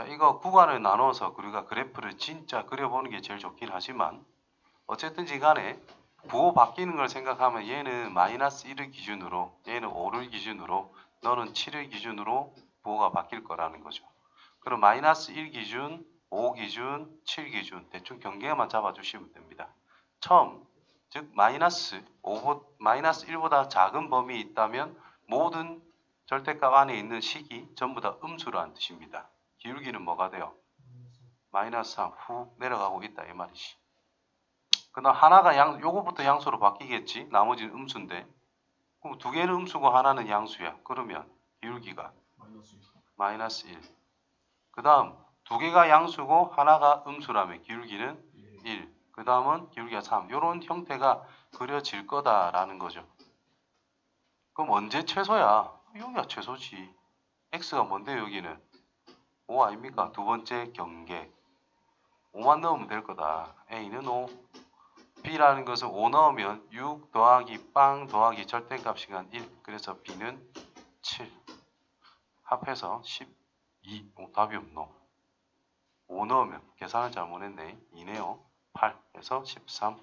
자, 이거 구간을 나눠서 우리가 그래프를 진짜 그려보는 게 제일 좋긴 하지만 어쨌든지 간에 부호 바뀌는 걸 생각하면 얘는 마이너스 1을 기준으로 얘는 5를 기준으로 너는 7을 기준으로 부호가 바뀔 거라는 거죠. 그럼 마이너스 1 기준, 5 기준, 7 기준 대충 경계만 잡아주시면 됩니다. 처음 즉 마이너스 5보, 마이너스 1보다 작은 범위 있다면 모든 절대값 안에 있는 식이 전부 다 음수라는 뜻입니다. 기울기는 뭐가 돼요? 마이너스 3후 내려가고 있다 이 말이지. 그다음 하나가 양 요거부터 양수로 바뀌겠지. 나머지는 음수인데. 그럼 두 개는 음수고 하나는 양수야. 그러면 기울기가 마이너스 1. 마이너스 1. 그다음 두 개가 양수고 하나가 음수라면 기울기는 1. 1. 그다음은 기울기가 3. 요런 형태가 그려질 거다라는 거죠. 그럼 언제 최소야? 여기가 최소지. x가 뭔데 여기는? 5 아닙니까? 두 번째 경계. 5만 넣으면 될 거다. a는 5. b라는 것은 5 넣으면 6 더하기 빵 더하기 절대값 시간 1. 그래서 b는 7. 합해서 12. 오, 답이 없노. 5 넣으면 계산을 잘못했네. 2네요. 8. 해서 13.